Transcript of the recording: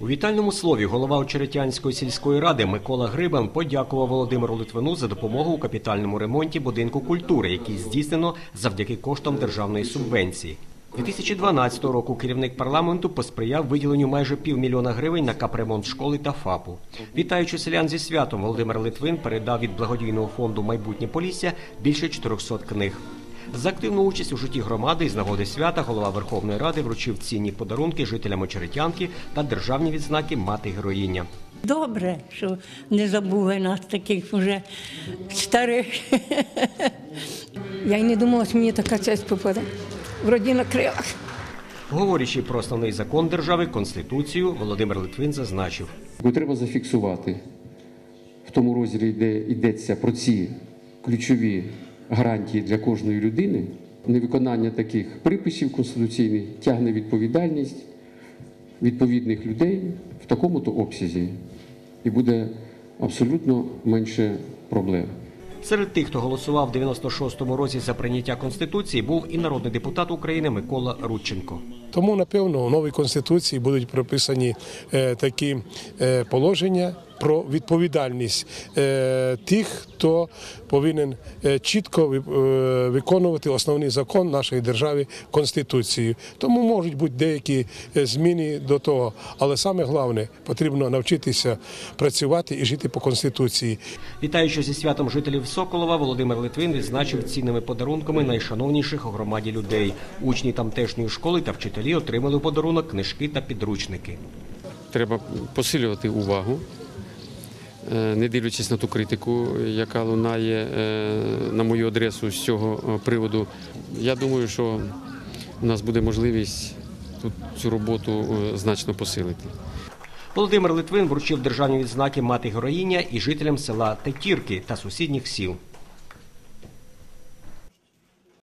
У вітальному слові голова Очеретянської сільської ради Микола Грибан подякував Володимиру Литвину за допомогу у капітальному ремонті будинку культури, який здійснено завдяки коштам державної субвенції. 2012 року керівник парламенту посприяв виділенню майже півмільйона гривень на капремонт школи та ФАПу. Вітаючи селян зі святом, Володимир Литвин передав від благодійного фонду Майбутнє Полісся більше 400 книг. За активну участь у житті громади з нагоди свята голова Верховної Ради вручив цінні подарунки жителям Очеретянки та державні відзнаки мати героїня. Добре, що не забули нас таких вже старих. Я й не думала, що мені така честь попаде. Вроді на крилах. Говорячи про основний закон держави Конституцію, Володимир Литвин зазначив. Треба зафіксувати в тому розділі, де йдеться про ці ключові гарантії для кожної людини. Невиконання таких приписів конституційних тягне відповідальність відповідних людей в такому-то обсязі, і буде абсолютно менше проблем. Серед тих, хто голосував в 96-му році за прийняття конституції, був і народний депутат України Микола Рудченко. Тому, напевно, у новій конституції будуть прописані е, такі е, положення про відповідальність е, тих, хто повинен е, чітко е, виконувати основний закон нашої держави Конституцію. Тому можуть бути деякі зміни до того, але саме головне потрібно навчитися працювати і жити по конституції. Вітаючи зі святом жителів Соколова, Володимир Литвин відзначив цінними подарунками найшановніших у громаді людей. Учні тамтешньої школи та вчителі отримали подарунок книжки та підручники. Треба посилювати увагу, не дивлячись на ту критику, яка лунає е, на мою адресу з цього е, приводу. Я думаю, що у нас буде можливість тут цю роботу е, значно посилити. Володимир Литвин вручив державні відзнаки мати героїня і жителям села Тетірки та сусідніх сіл.